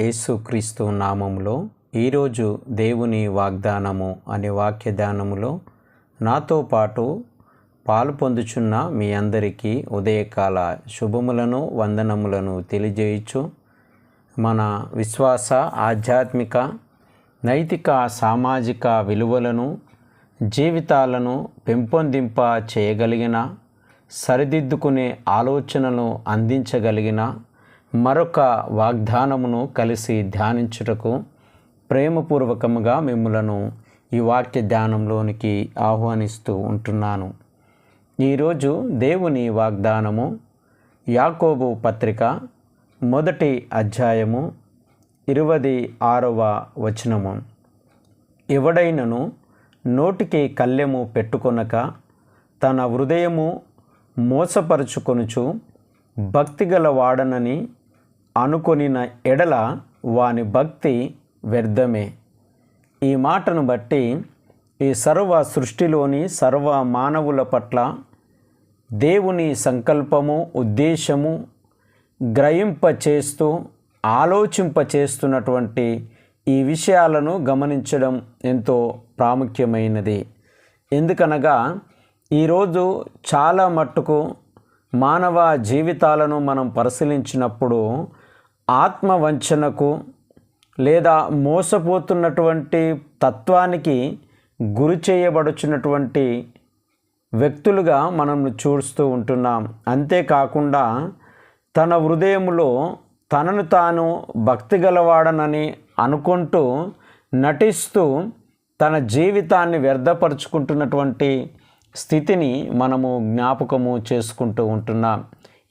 యేసుక్రీస్తు నామములో ఈరోజు దేవుని వాగ్దానము అనే వాక్య ధ్యానములో నాతో పాటు పాలు పొందుచున్న మీ అందరికీ ఉదయకాల శుభములను వందనములను తెలియజేయచ్చు మన విశ్వాస ఆధ్యాత్మిక నైతిక సామాజిక విలువలను జీవితాలను పెంపొందింప చేయగలిగిన సరిదిద్దుకునే ఆలోచనను అందించగలిగిన మరొక వాగ్దానమును కలిసి ధ్యానించుటకు ప్రేమపూర్వకముగా మిమ్మలను ఈ వాక్య ధ్యానంలోనికి ఆహ్వానిస్తూ ఉంటున్నాను. ఈరోజు దేవుని వాగ్దానము యాకోబు పత్రిక మొదటి అధ్యాయము ఇరవది ఆరవ వచనము. ఎవడైనను నోటికి కళ్ళెము పెట్టుకొనక తన హృదయము మోసపరుచుకొనుచు భక్తిగల వాడనని అనుకొనిన ఎడల వాని భక్తి వ్యర్థమే. ఈ మాటను బట్టి ఈ సర్వ సృష్టిలోని సర్వ మానవుల పట్ల దేవుని సంకల్పము ఉద్దేశము గ్రహింప చేస్తూ ఆలోచింప చేస్తున్నటువంటి ఈ విషయాలను గమనించడం ఎంతో ప్రాముఖ్యమైనది. ఎందుకనగా ఈరోజు చాలా మట్టుకు మానవ జీవితాలను మనం పరిశీలించినప్పుడు ఆత్మవంచనకు లేదా మోసపోతున్నటువంటి తత్వానికి గురి చేయబడుచున్నటువంటి వ్యక్తులుగా మనం చూస్తూ ఉంటున్నాం. అంతేకాకుండా తన హృదయంలో తనను తాను భక్తి గలవాడనని అనుకుంటూ నటిస్తూ తన జీవితాన్ని వ్యర్థపరుచుకుంటున్నటువంటి స్థితిని మనము జ్ఞాపకము చేసుకుంటూ ఉంటున్నాం.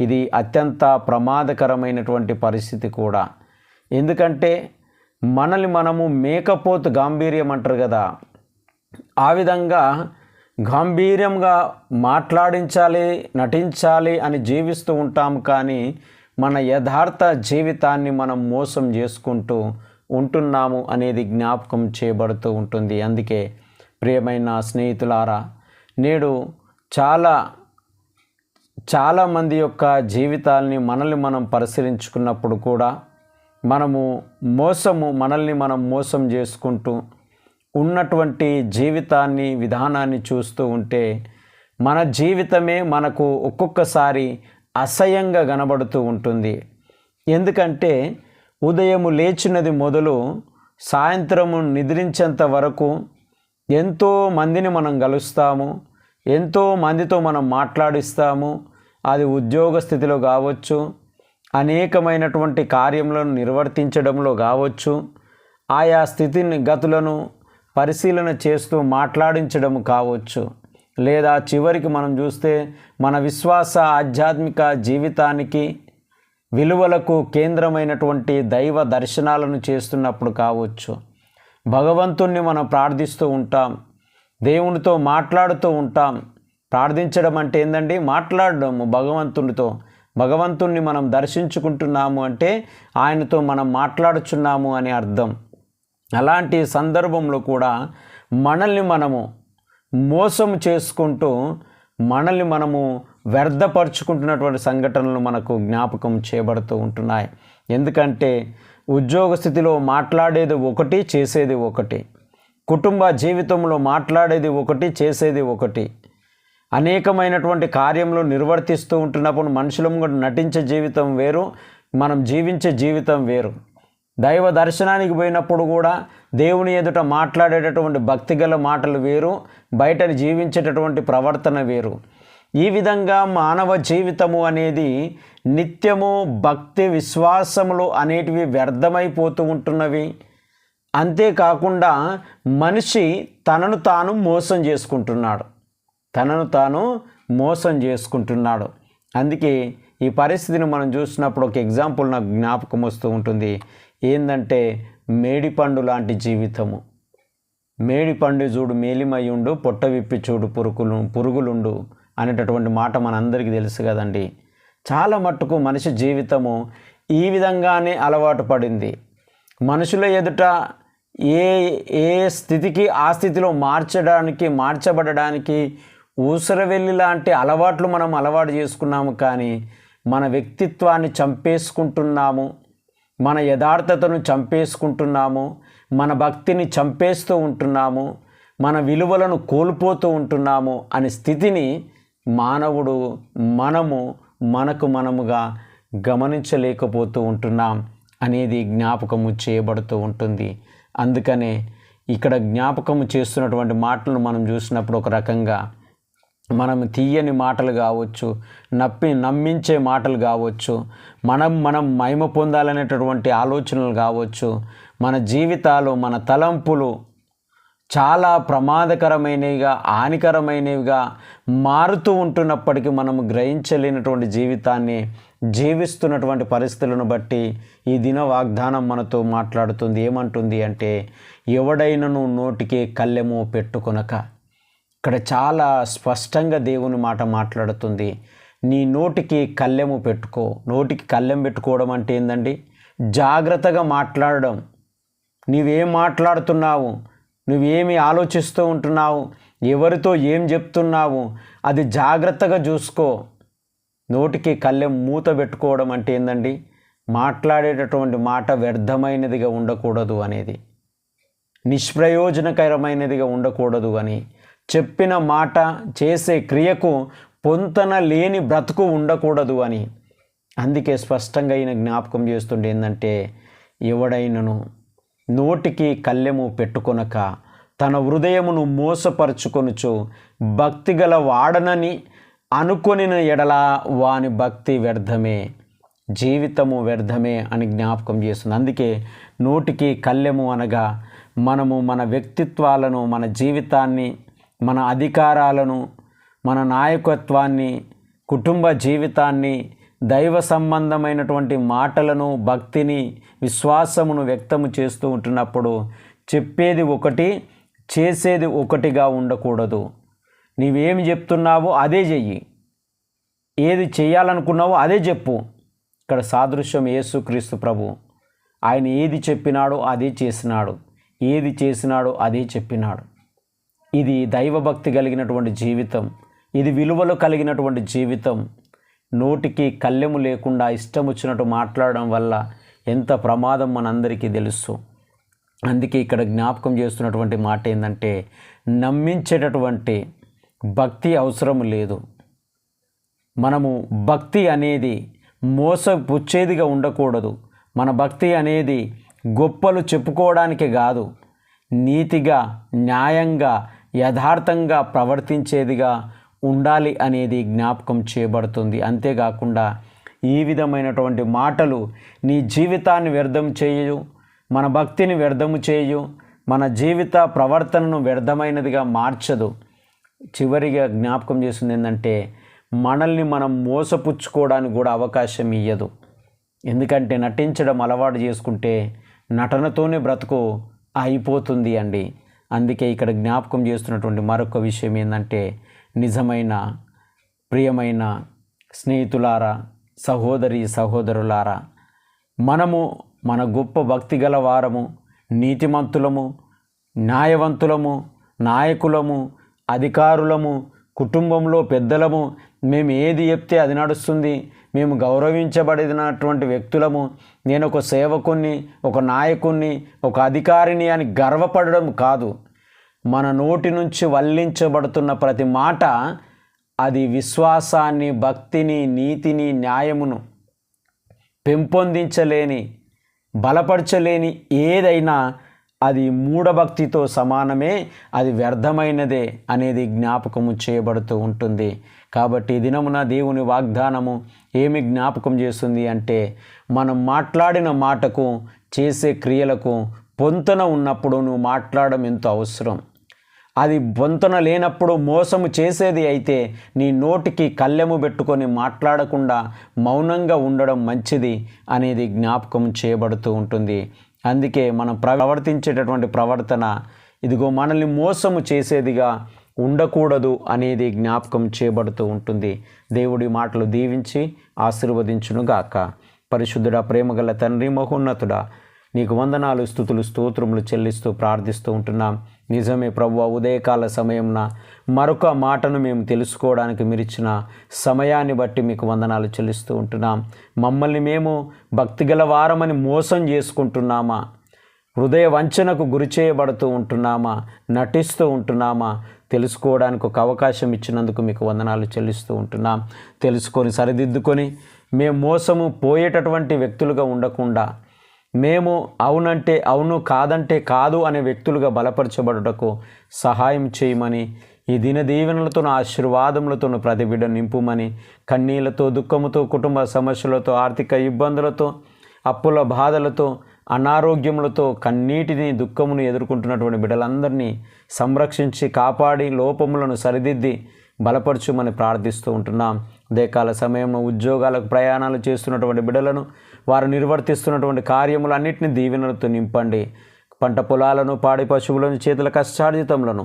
ఇది అత్యంత ప్రమాదకరమైనటువంటి పరిస్థితి కూడా. ఎందుకంటే మనల్ని మనము మేకపోతు గాంభీర్యం అంటారు కదా. ఆ విధంగా గాంభీర్యంగా మాట్లాడించాలి నటించాలి అని జీవిస్తూ ఉంటాం కానీ మన యథార్థ జీవితాన్ని మనం మోసం చేసుకుంటూ ఉంటున్నాము అనేది జ్ఞాపకం చేయబడుతూ ఉంటుంది. అందుకే ప్రియమైన స్నేహితులారా నేడు చాలా చాలామంది యొక్క జీవితాల్ని మనల్ని మనం పరిశీలించుకున్నప్పుడు కూడా మనము మోసము మనల్ని మనం మోసం చేసుకుంటూ ఉన్నటువంటి జీవితాన్ని విధానాన్ని చూస్తూ ఉంటే మన జీవితమే మనకు ఒక్కొక్కసారి అసహ్యంగా కనబడుతూ ఉంటుంది. ఎందుకంటే ఉదయము లేచినది మొదలు సాయంత్రము నిద్రించేంత వరకు ఎంతో మందిని మనం కలుస్తాము ఎంతో మందితో మనం మాట్లాడిస్తాము అది ఉద్యోగ స్థితిలో కావచ్చు అనేకమైనటువంటి కార్యములను నిర్వర్తించడంలో కావచ్చు ఆయా స్థితిని గతులను పరిశీలన చేస్తూ మాట్లాడించడం కావచ్చు. లేదా చివరికి మనం చూస్తే మన విశ్వాస ఆధ్యాత్మిక జీవితానికి విలువలకు కేంద్రమైనటువంటి దైవ దర్శనాలను చేస్తున్నప్పుడు కావచ్చు. భగవంతుణ్ణి మనం ప్రార్థిస్తూ ఉంటాం దేవునితో మాట్లాడుతూ ఉంటాం ప్రార్థించడం అంటే ఏందండి? మాట్లాడడం భగవంతునితో. భగవంతుణ్ణి మనం దర్శించుకుంటున్నాము అంటే ఆయనతో మనం మాట్లాడుచున్నాము అని అర్థం. అలాంటి సందర్భంలో కూడా మనల్ని మనము మోసం చేసుకుంటూ మనల్ని మనము వ్యర్థపరుచుకుంటున్నటువంటి సంఘటనలు మనకు జ్ఞాపకం చేయబడుతూ ఉంటున్నాయి. ఎందుకంటే ఉద్యోగ స్థితిలో మాట్లాడేది ఒకటి చేసేది ఒకటి. కుటుంబ జీవితంలో మాట్లాడేది ఒకటి చేసేది ఒకటి. అనేకమైనటువంటి కార్యములు నిర్వర్తిస్తూ ఉంటున్నప్పుడు మనుషులం కూడా నటించే జీవితం వేరు మనం జీవించే జీవితం వేరు. దైవ దర్శనానికి పోయినప్పుడు కూడా దేవుని ఎదుట మాట్లాడేటటువంటి భక్తిగల మాటలు వేరు బయట జీవించేటటువంటి ప్రవర్తన వేరు. ఈ విధంగా మానవ జీవితము అనేది నిత్యము భక్తి విశ్వాసములు అనేటివి వ్యర్థమైపోతూ ఉంటున్నవి. అంతేకాకుండా మనిషి తనను తాను మోసం చేసుకుంటున్నాడు. తనను తాను మోసం చేసుకుంటున్నాడు. అందుకే ఈ పరిస్థితిని మనం చూసినప్పుడు ఒక ఎగ్జాంపుల్ నాకు జ్ఞాపకం వస్తూ ఉంటుంది. ఏంటంటే మేడిపండు లాంటి జీవితము. మేడిపండు చూడు మేలిమయ్యుండు పొట్ట విప్పి చూడు పురుగులు పురుగులుండు అనేటటువంటి మాట మనందరికీ తెలుసు కదండి. చాలా మట్టుకు మనిషి జీవితము ఈ విధంగానే అలవాటు పడింది. మనుషుల ఎదుట ఏ ఏ స్థితికి ఆ స్థితిలో మార్చడానికి మార్చబడడానికి ఊసరవెల్లి లాంటి అలవాట్లు మనం అలవాటు చేసుకున్నాము కానీ మన వ్యక్తిత్వాన్ని చంపేసుకుంటున్నాము మన యథార్థతను చంపేసుకుంటున్నాము మన భక్తిని చంపేస్తూ ఉంటున్నాము మన విలువలను కోల్పోతూ ఉంటున్నాము అనే స్థితిని మానవుడు మనము మనకు మనముగా గమనించలేకపోతూ ఉంటున్నాం అనేది జ్ఞాపకము చేయబడుతూ ఉంటుంది. అందుకనే ఇక్కడ జ్ఞాపకము చేస్తున్నటువంటి మాటలను మనం చూసినప్పుడు ఒక రకంగా మనం తీయని మాటలు కావచ్చు నప్పి నమ్మించే మాటలు కావచ్చు మనం మనం మహిమ పొందాలనేటటువంటి ఆలోచనలు కావచ్చు మన జీవితాలు మన తలంపులు చాలా ప్రమాదకరమైనవిగా హానికరమైనవిగా మారుతూ ఉంటున్నప్పటికీ మనము గ్రహించలేనటువంటి జీవితాన్ని జీవిస్తున్నటువంటి పరిస్థితులను బట్టి ఈ దిన వాగ్దానం మనతో మాట్లాడుతుంది. ఏమంటుంది అంటే ఎవడైనను నోటికి కళ్ళెము పెట్టుకొనక. ఇక్కడ చాలా స్పష్టంగా దేవుని మాట మాట్లాడుతుంది. నీ నోటికి కళ్ళెము పెట్టుకో. నోటికి కళ్ళెం పెట్టుకోవడం అంటే ఏందండి? జాగ్రత్తగా మాట్లాడడం. నీవేం మాట్లాడుతున్నావు? నువ్వేమి ఆలోచిస్తూ ఉంటున్నావు? ఎవరితో ఏం చెప్తున్నావు? అది జాగ్రత్తగా చూసుకో. నోటికి కళ్ళెం మూత పెట్టుకోవడం అంటే ఏందండి? మాట్లాడేటటువంటి మాట వ్యర్థమైనదిగా ఉండకూడదు అనేది. నిష్ప్రయోజనకరమైనదిగా ఉండకూడదు అని. చెప్పిన మాట చేసే క్రియకు పొంతన లేని బ్రతుకు ఉండకూడదు అని. అందుకే స్పష్టంగా ఈయన జ్ఞాపకం చేస్తుండే ఏంటంటే ఎవడైనను నోటికి కళ్ళెము పెట్టుకొనక తన హృదయమును మోసపరుచుకొనుచు భక్తిగల వాడనని అనుకొనిన ఎడల వాని భక్తి వ్యర్థమే జీవితము వ్యర్థమే అని జ్ఞాపకం చేస్తుంది. అందుకే నోటికి కళ్ళెము అనగా మనము మన వ్యక్తిత్వాలను మన జీవితాన్ని మన అధికారాలను మన నాయకత్వాన్ని కుటుంబ జీవితాన్ని దైవ సంబంధమైనటువంటి మాటలను భక్తిని విశ్వాసమును వ్యక్తము చేస్తూ ఉంటున్నప్పుడు చెప్పేది ఒకటి చేసేది ఒకటిగా ఉండకూడదు. నీవేమి చెప్తున్నావో అదే చెయ్యి. ఏది చేయాలనుకున్నావో అదే చెప్పు. ఇక్కడ సాదృశ్యం యేసుక్రీస్తు ప్రభు. ఆయన ఏది చెప్పినాడో అదే చేసినాడు. ఏది చేసినాడో అదే చెప్పినాడు. ఇది దైవభక్తి కలిగినటువంటి జీవితం. ఇది విలువలు కలిగినటువంటి జీవితం. నోటికి కళ్ళెము లేకుండా ఇష్టం వచ్చినట్టు మాట్లాడడం వల్ల ఎంత ప్రమాదం మనందరికీ తెలుసు. అందుకే ఇక్కడ జ్ఞాపకం చేస్తున్నటువంటి మాట ఏంటంటే నమ్మించేటటువంటి భక్తి అవసరం లేదు. మనము భక్తి అనేది మోసపుచ్చేదిగా ఉండకూడదు. మన భక్తి అనేది గొప్పలు చెప్పుకోవడానికి కాదు. నీతిగా న్యాయంగా యథార్థంగా ప్రవర్తించేదిగా ఉండాలి అనేది జ్ఞాపకం చేయబడుతుంది. అంతేకాకుండా ఈ విధమైనటువంటి మాటలు నీ జీవితాన్ని వ్యర్థం చేయు మన భక్తిని వ్యర్థము చేయు మన జీవిత ప్రవర్తనను వ్యర్థమైనదిగా మార్చదు. చివరిగా జ్ఞాపకం చేస్తుంది ఏంటంటే మనల్ని మనం మోసపుచ్చుకోవడానికి కూడా అవకాశం ఇయ్యదు. ఎందుకంటే నటించడం అలవాటు చేసుకుంటే నటనతోనే బ్రతుకు అయిపోతుంది అండి. అందుకే ఇక్కడ జ్ఞాపకం చేస్తున్నటువంటి మరొక విషయం ఏంటంటే నిజమైన ప్రియమైన స్నేహితులారా సహోదరి సహోదరులారా మనము మన గొప్ప భక్తి గల వారము నీతిమంతులము న్యాయవంతులము నాయకులము అధికారులము కుటుంబంలో పెద్దలము మేము ఏది చెప్తే అది నడుస్తుంది మేము గౌరవించబడినటువంటి వ్యక్తులము. నేను ఒక సేవకుణ్ణి ఒక నాయకుణ్ణి ఒక అధికారిని అని గర్వపడడం కాదు. మన నోటి నుంచి వల్లించబడుతున్న ప్రతి మాట అది విశ్వాసాన్ని భక్తిని నీతిని న్యాయమును పెంపొందించలేని బలపరచలేని ఏదైనా అది మూఢభక్తితో సమానమే అది వ్యర్థమైనదే అనేది జ్ఞాపకము చేయబడుతూ ఉంటుంది. కాబట్టి దినమున దేవుని వాగ్దానము ఏమి జ్ఞాపకం చేస్తుంది అంటే మనం మాట్లాడిన మాటకు చేసే క్రియలకు పొంతన ఉన్నప్పుడు నువ్వు మాట్లాడడం ఎంతో అవసరం. అది బొంతన లేనప్పుడు మోసము చేసేది అయితే నీ నోటికి కళ్ళెము పెట్టుకొని మాట్లాడకుండా మౌనంగా ఉండడం మంచిది అనేది జ్ఞాపకం చేయబడుతూ ఉంటుంది. అందుకే మనం ప్రవర్తించేటటువంటి ప్రవర్తన ఇదిగో మనల్ని మోసము చేసేదిగా ఉండకూడదు అనేది జ్ఞాపకం చేయబడుతూ ఉంటుంది. దేవుడి మాటలు దీవించి ఆశీర్వదించునుగాక. పరిశుద్ధుడా ప్రేమగల తండ్రి మహోన్నతుడా నీకు వందనాలు స్థుతులు స్తోత్రములు చెల్లిస్తూ ప్రార్థిస్తూ ఉంటున్నాం. నిజమే ప్రభు ఉదయకాల సమయంన మరొక మాటను మేము తెలుసుకోవడానికి మీరిచ్చిన సమయాన్ని బట్టి మీకు వందనాలు చెల్లిస్తూ ఉంటున్నాం. మమ్మల్ని మేము భక్తిగల వారమని మోసం చేసుకుంటున్నామా? హృదయ వంచనకు గురి చేయబడుతూ ఉంటున్నామా? నటిస్తూ ఉంటున్నామా? తెలుసుకోవడానికి ఒక అవకాశం ఇచ్చినందుకు మీకు వందనాలు చెల్లిస్తూ ఉంటున్నాం. తెలుసుకొని సరిదిద్దుకొని మేము మోసము పోయేటటువంటి వ్యక్తులుగా ఉండకుండా మేము అవునంటే అవును కాదంటే కాదు అనే వ్యక్తులుగా బలపరచబడుటకు సహాయం చేయమని ఈ దిన దీవెనలతో ఆశీర్వాదములతోనూ ప్రతి బిడ్డ నింపుమని కన్నీళ్ళతో దుఃఖముతో కుటుంబ సమస్యలతో ఆర్థిక ఇబ్బందులతో అప్పుల బాధలతో అనారోగ్యములతో కన్నీటిని దుఃఖమును ఎదుర్కొంటున్నటువంటి బిడ్డలందరినీ సంరక్షించి కాపాడి లోపములను సరిదిద్ది బలపరచుమని ప్రార్థిస్తూ ఉంటున్నాం. దేకాల సమయంలో ఉద్యోగాలకు ప్రయాణాలు చేస్తున్నటువంటి బిడ్డలను వారు నిర్వర్తిస్తున్నటువంటి కార్యములన్నింటినీ దీవెనలతో నింపండి. పంట పొలాలను పాడి పశువులను చేతుల కష్టార్జితములను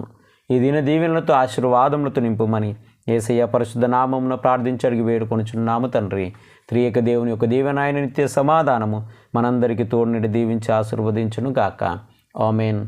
ఈ దిన దీవెనలతో ఆశీర్వాదములతో నింపుమని ఏసయ్య పరిశుద్ధ నామమున ప్రార్థించడికి వేడుకొనుచున్నాము తండ్రి త్రియక దేవుని యొక్క దీవెనాయన నిత్య సమాధానము మనందరికీ తోడునిడి దీవించి ఆశీర్వదించును గాక ఆమెన్.